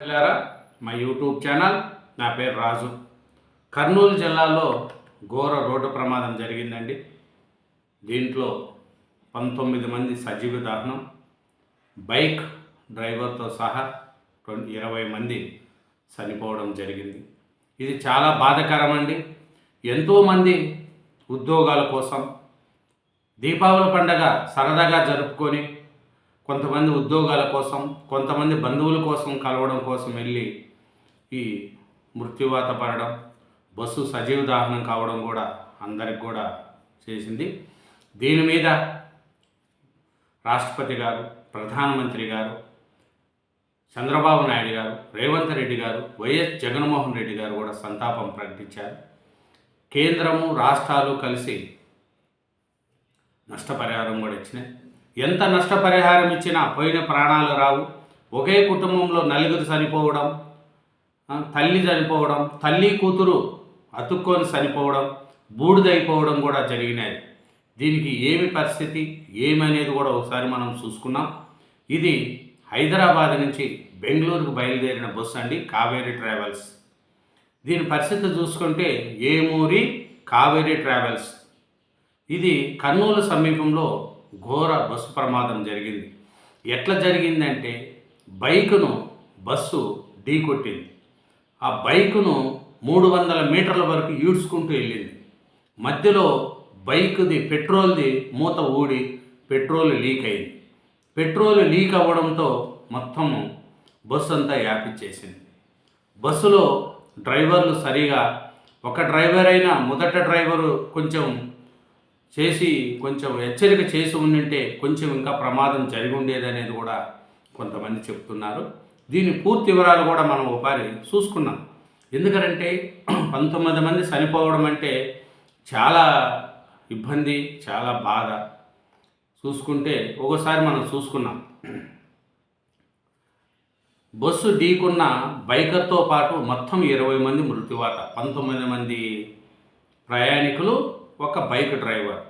మా YouTube channel నా పేరు రాజు. కర్నూలు జిల్లాలో ఘోర రోడ్డు ప్రమాదం జరిగిందండి. దీంట్లో పంతొమ్మిది మంది సజీవ దహనం బైక్ డ్రైవర్తో సహా ట్వంటీ ఇరవై మంది చనిపోవడం జరిగింది. ఇది చాలా బాధాకరం అండి ఎంతోమంది ఉద్యోగాల కోసం దీపావళి పండగ సరదాగా జరుపుకొని కొంతమంది ఉద్యోగాల కోసం కొంతమంది బంధువుల కోసం కలవడం కోసం వెళ్ళి ఈ మృత్యువాత పడడం బస్సు సజీవ దహనం కావడం కూడా అందరికి కూడా చేసింది. దీని మీద రాష్ట్రపతి గారు ప్రధానమంత్రి గారు చంద్రబాబు నాయుడు గారు రేవంత్ రెడ్డి గారు వైఎస్ జగన్మోహన్ రెడ్డి గారు కూడా సంతాపం ప్రకటించారు. కేంద్రము రాష్ట్రాలు కలిసి నష్టపరిహారం కూడా ఇచ్చినాయి. ఎంత నష్టపరిహారం ఇచ్చినా పోయిన ప్రాణాలు రావు. ఒకే కుటుంబంలో నలుగురు చనిపోవడం తల్లి చనిపోవడం తల్లి కూతురు అతుక్కొని చనిపోవడం బూడిదైపోవడం కూడా జరిగినది. దీనికి ఏమి పరిస్థితి ఏమనేది కూడా ఒకసారి మనం చూసుకున్నాం ఇది హైదరాబాద్ నుంచి బెంగళూరుకు బయలుదేరిన బస్సు అండి కావేరీ ట్రావెల్స్. దీని పరిస్థితి చూసుకుంటే ఏమూరి కావేరీ ట్రావెల్స్. ఇది కర్నూలు సమీపంలో ఘోర బస్సు ప్రమాదం జరిగింది. ఎట్లా జరిగిందంటే బైకును బస్సు ఢీకొట్టింది ఆ బైకును మూడు వందల మీటర్ల వరకు ఈడ్చుకుంటూ వెళ్ళింది. మధ్యలో బైక్ది పెట్రోల్ది మూత ఊడి పెట్రోల్ లీక్ అయింది. పెట్రోల్ లీక్ అవ్వడంతో మొత్తం బస్సు అంతా యాపిచ్చేసింది. బస్సులో డ్రైవర్లు సరిగా ఒక డ్రైవర్ అయినా మొదట డ్రైవరు కొంచెం చేసి కొంచెం హెచ్చరిక చేసి ఉండింటే కొంచెం ఇంకా ప్రమాదం జరిగి ఉండేది అనేది కూడా కొంతమంది చెప్తున్నారు. దీని పూర్తి వివరాలు కూడా మనం ఒకసారి చూసుకున్నాం. ఎందుకంటే పంతొమ్మిది మంది చనిపోవడం అంటే చాలా ఇబ్బంది చాలా బాధ. చూసుకుంటే ఒకసారి మనం చూసుకున్నాం. బస్సు ఢీకున్న బైకర్తో పాటు మొత్తం ఇరవై మంది మృత్యువాత పంతొమ్మిది మంది ప్రయాణికులు ఒక బైక్ డ్రైవర్.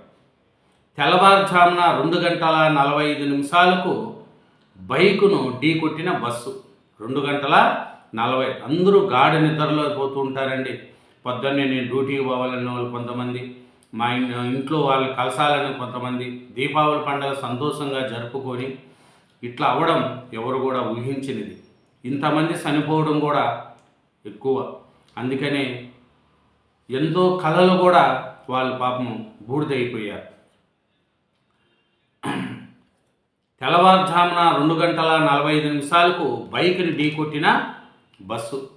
తెల్లవారుజామున రెండు గంటల నలభై ఐదు నిమిషాలకు బైకును ఢీకొట్టిన బస్సు. రెండు గంటల నలభై అందరూ గాఢ నిద్రలో పోతూ ఉంటారండి. పొద్దున్నే నేను డ్యూటీకి పోవాలన్న వాళ్ళు కొంతమంది మా ఇంట్లో వాళ్ళు కలసాలని కొంతమంది దీపావళి పండుగ సంతోషంగా జరుపుకొని ఇట్లా అవ్వడం ఎవరు కూడా ఊహించినది. ఇంతమంది చనిపోవడం కూడా ఎక్కువ. అందుకనే ఎంతో కళలు కూడా వాళ్ళు పాపం బూడిదైపోయారు. తెల్లవారుజామున రెండు గంటల నలభై ఐదు నిమిషాలకు బైక్ని ఢీకొట్టిన బస్సు.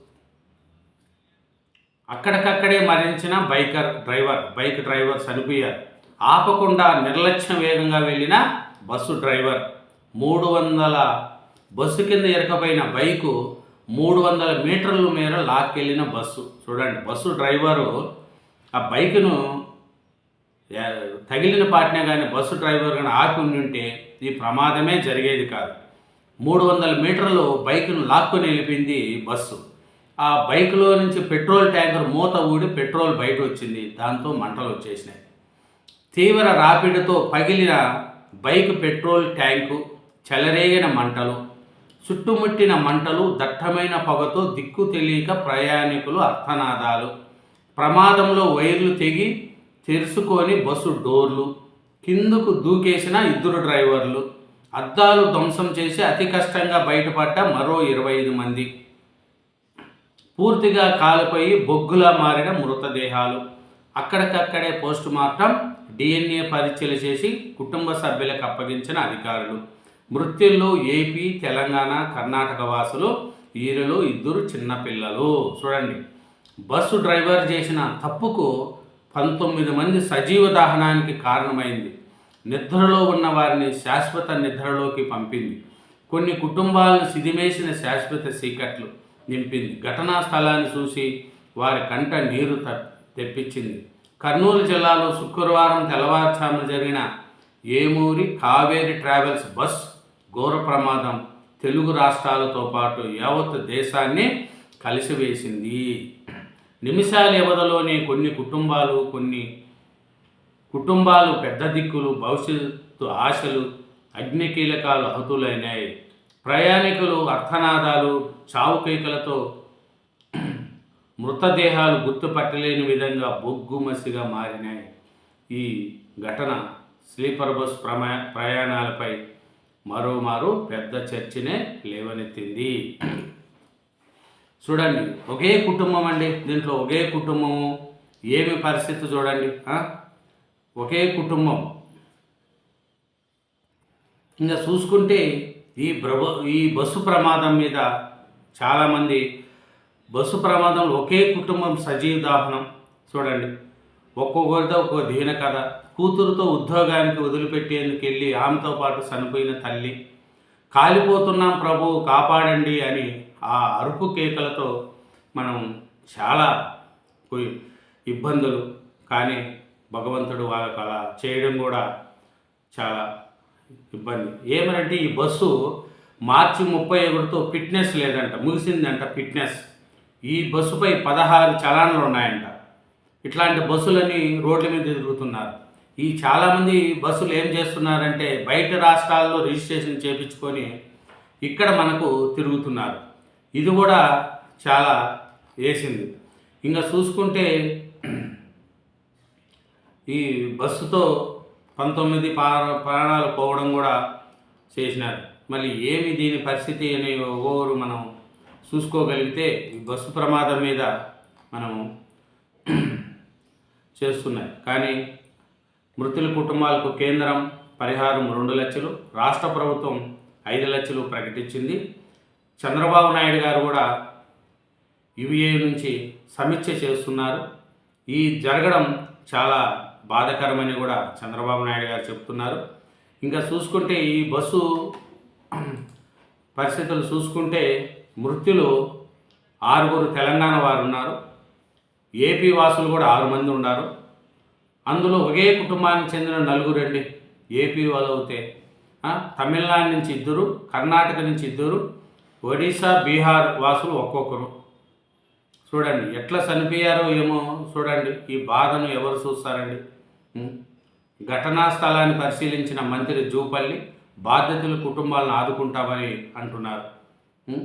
అక్కడికక్కడే మరణించిన బైకర్ డ్రైవర్ బైక్ డ్రైవర్ చనిపోయారు. ఆపకుండా నిర్లక్ష్యం వేగంగా వెళ్ళిన బస్సు డ్రైవర్ మూడు వందల బస్సు కింద ఇరకపోయిన బైకు మూడు వందల మీటర్ల మేర లాక్కెళ్ళిన బస్సు. చూడండి బస్సు డ్రైవరు ఆ బైకును తగిలిన పాటినే కానీ బస్సు డ్రైవర్ కానీ ఆపి ఉంటే ఈ ప్రమాదమే జరిగేది కాదు. మూడు వందల మీటర్లు బైక్ను లాక్కొని వెళ్ళిపోయింది బస్సు. ఆ బైకులో నుంచి పెట్రోల్ ట్యాంకర్ మూత ఊడి పెట్రోల్ బయట వచ్చింది దాంతో మంటలు వచ్చేసినాయి. తీవ్ర రాపిడితో పగిలిన బైక్ పెట్రోల్ ట్యాంకు చెలరేగిన మంటలు చుట్టుముట్టిన మంటలు దట్టమైన పొగతో దిక్కు తెలియక ప్రయాణికులు అర్థనాదాలు. ప్రమాదంలో వైర్లు తెగి తెరుచుకొని బస్సు డోర్లు కిందకు దూకేసిన ఇద్దరు డ్రైవర్లు అద్దాలు ధ్వంసం చేసి అతి కష్టంగా బయటపడ్డ మరో ఇరవై ఐదు మంది. పూర్తిగా కాలిపోయి బొగ్గులా మారిన మృతదేహాలు. అక్కడికక్కడే పోస్ట్ మార్టం డిఎన్ఏ పరీక్షలు చేసి కుటుంబ సభ్యులకు అప్పగించిన అధికారులు. మృత్యుల్లో ఏపీ తెలంగాణ కర్ణాటక వాసులు వీరిలో ఇద్దరు చిన్నపిల్లలు చూడండి. బస్సు డ్రైవర్ చేసిన తప్పుకు పంతొమ్మిది మంది సజీవ దహనానికి కారణమైంది. నిద్రలో ఉన్న వారిని శాశ్వత నిద్రలోకి పంపింది. కొన్ని కుటుంబాలను సిదిమేసిన శాశ్వత చీకట్లు నింపింది. ఘటనా స్థలాన్ని చూసి వారి కంట నీరు త- తెప్పించింది. కర్నూలు జిల్లాలో శుక్రవారం తెల్లవారుజామున జరిగిన ఏమూరి కావేరి ట్రావెల్స్ బస్ ఘోర ప్రమాదం తెలుగు రాష్ట్రాలతో పాటు యావత్ దేశాన్ని కలిసివేసింది. నిమిషాల వ్యవధిలోనే కొన్ని కుటుంబాలు కొన్ని కుటుంబాలు పెద్ద దిక్కులు భవిష్యత్తు ఆశలు అగ్నికీలకాలు అహతులైనాయి. ప్రయాణికులు అర్థనాదాలు చావుకేకలతో మృతదేహాలు గుర్తుపట్టలేని విధంగా బొగ్గుమసిగా మారినాయి. ఈ ఘటన స్లీపర్ బస్ ప్రమా ప్రయాణాలపై మరోమారు పెద్ద చర్చనే లేవనెత్తింది. చూడండి ఒకే కుటుంబం అండి దీంట్లో ఒకే కుటుంబము ఏమి పరిస్థితి చూడండి ఒకే కుటుంబం. ఇంకా చూసుకుంటే ఈ ప్రభు ఈ బస్సు ప్రమాదం మీద చాలామంది బస్సు ప్రమాదంలో ఒకే కుటుంబం సజీవ దాహనం చూడండి. ఒక్కొక్కరితో ఒక్కో దీన కథ. కూతురుతో ఉద్యోగానికి వదిలిపెట్టేందుకు వెళ్ళి ఆమెతో పాటు చనిపోయిన తల్లి కాలిపోతున్నాం ప్రభు కాపాడండి అని ఆ అరుపు కేకలతో మనం చాలా పోయి ఇబ్బందులు కానీ భగవంతుడు వాళ్ళకు అలా చేయడం కూడా చాలా ఇబ్బంది. ఏమనంటే ఈ బస్సు మార్చి ముప్పై ఒకటితో ఫిట్నెస్ లేదంట ముగిసిందంట ఫిట్నెస్. ఈ బస్సుపై పదహారు చలాన్లు ఉన్నాయంట. ఇట్లాంటి బస్సులని రోడ్ల మీద తిరుగుతున్నారు. ఈ చాలామంది బస్సులు ఏం చేస్తున్నారంటే బయట రాష్ట్రాల్లో రిజిస్ట్రేషన్ చేపించుకొని ఇక్కడ మనకు తిరుగుతున్నారు. ఇది కూడా చాలా వేసింది. ఇంకా చూసుకుంటే ఈ బస్సుతో పంతొమ్మిది ప్రాణాలు పోవడం కూడా చేసినారు. మళ్ళీ ఏమి దీని పరిస్థితి అని ఓవరు మనం చూసుకోగలిగితే ఈ బస్సు ప్రమాదం మీద మనం చేస్తున్నాయి. కానీ మృతుల కుటుంబాలకు కేంద్రం పరిహారం రెండు లక్షలు రాష్ట్ర ప్రభుత్వం ఐదు లక్షలు ప్రకటించింది. చంద్రబాబు నాయుడు గారు కూడా యుఏ నుంచి సమీక్ష చేస్తున్నారు. ఈ జరగడం చాలా బాధాకరమని కూడా చంద్రబాబు నాయుడు గారు చెప్తున్నారు. ఇంకా చూసుకుంటే ఈ బస్సు పరిస్థితులు చూసుకుంటే మృత్యులు ఆరుగురు తెలంగాణ వారు ఉన్నారు. ఏపీ వాసులు కూడా ఆరు మంది ఉన్నారు. అందులో ఒకే కుటుంబానికి చెందిన నలుగురు అండి. ఏపీ వాళ్ళు అవుతే తమిళనాడు నుంచి ఇద్దరు కర్ణాటక నుంచి ఇద్దరు ఒడిశా బీహార్ వాసులు ఒక్కొక్కరు. చూడండి ఎట్లా చనిపోయారో ఏమో చూడండి ఈ బాధను ఎవరు చూస్తారండి? ఘటనా స్థలాన్ని పరిశీలించిన మంత్రి జూపల్లి బాధితుల కుటుంబాలను ఆదుకుంటామని అంటున్నారు. ఉం?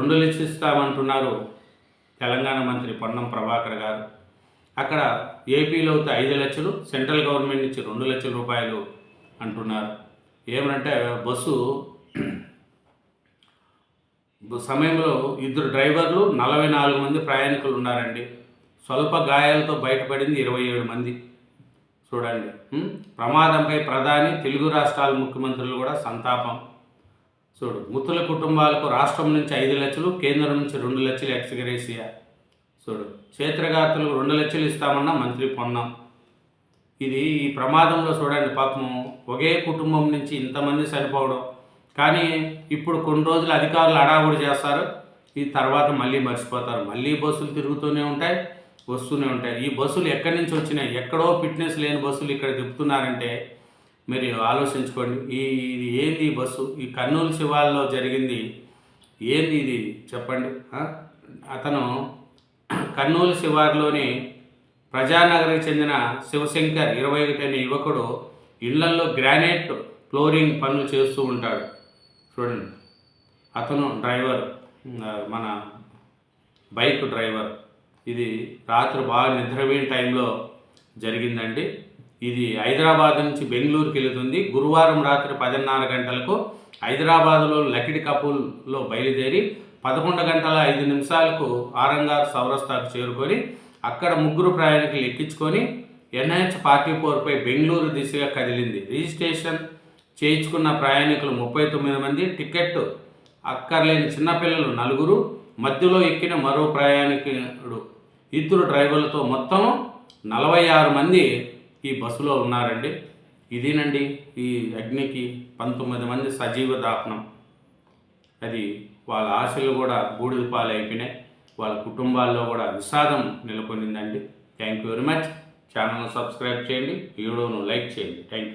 రెండు లక్షిస్తామంటున్నారు తెలంగాణ మంత్రి పొన్నం ప్రభాకర్ గారు. అక్కడ ఏపీలో అయితే ఐదు లక్షలు సెంట్రల్ గవర్నమెంట్ నుంచి రెండు లక్షల రూపాయలు అంటున్నారు. ఏమంటే బస్సు సమయంలో ఇద్దరు డ్రైవర్లు నలభై నాలుగు మంది ప్రయాణికులు ఉన్నారండి. స్వల్ప గాయాలతో బయటపడింది ఇరవై ఏడు మంది. చూడండి. ప్రమాదంపై ప్రధాని తెలుగు రాష్ట్రాల ముఖ్యమంత్రులు కూడా సంతాపం. చూడు. మృతుల కుటుంబాలకు రాష్ట్రం నుంచి ఐదు లక్షలు కేంద్రం నుంచి రెండు లక్షలు ఎక్స్గ్రేసియా చూడు. క్షేత్రగాతులు రెండు లక్షలు ఇస్తామన్న మంత్రి పొన్నం. ఇది ఈ ప్రమాదంలో చూడండి పాపం. ఒకే కుటుంబం నుంచి ఇంతమంది చనిపోవడం. కానీ ఇప్పుడు కొన్ని రోజులు అధికారులు అడావుడి చేస్తారు. ఈ తర్వాత మళ్ళీ మర్చిపోతారు. మళ్ళీ బస్సులు తిరుగుతూనే ఉంటాయి వస్తూనే ఉంటాయి. ఈ బస్సులు ఎక్కడి నుంచి వచ్చినాయి? ఎక్కడో ఫిట్నెస్ లేని బస్సులు ఇక్కడ తిప్పుతున్నారంటే మీరు ఆలోచించుకోండి. ఈ ఇది ఏంది ఈ బస్సు? ఈ కర్నూలు శివాల్లో జరిగింది ఏంది ఇది? చెప్పండి. అతను కర్నూలు శివార్లోని ప్రజానగర్కి చెందిన శివశంకర్ ఇరవై ఒకటి అనే యువకుడు ఇళ్ళల్లో గ్రానైట్ ఫ్లోరింగ్ పనులు చేస్తూ ఉంటాడు. చూడండి. అతను డ్రైవర్ మన బైక్ డ్రైవర్. ఇది రాత్రి బాగా నిద్రపోయిన టైంలో జరిగిందండి. ఇది హైదరాబాద్ నుంచి బెంగళూరుకి వెళుతుంది. గురువారం రాత్రి పదిన్నర గంటలకు హైదరాబాద్లో లకిడి కపూల్లో బయలుదేరి పదకొండు గంటల ఐదు నిమిషాలకు ఆరంగార్ సౌరస్తాకు చేరుకొని అక్కడ ముగ్గురు ప్రయాణికులు ఎక్కించుకొని ఎన్హెచ్ ఫార్టీ ఫోర్పై బెంగళూరు దిశగా కదిలింది. రిజిస్ట్రేషన్ చేయించుకున్న ప్రయాణికులు ముప్పై తొమ్మిది మంది టికెట్ అక్కర్లేని చిన్నపిల్లలు నలుగురు మధ్యలో ఎక్కిన మరో ప్రయాణికుడు ఇద్దరు డ్రైవర్లతో మొత్తం నలభై ఆరు మంది ఈ బస్సులో ఉన్నారండి. ఇదేనండి ఈ అగ్నికి పంతొమ్మిది మంది సజీవ దాపనం అది వాళ్ళ ఆశలు కూడా బూడిద పాలు అయిపోయినాయి వాళ్ళ కుటుంబాల్లో కూడా విషాదం నెలకొనిందండి. Thank you very much. ఛానల్ను సబ్స్క్రైబ్ చేయండి. వీడియోను లైక్ చేయండి. Thank you.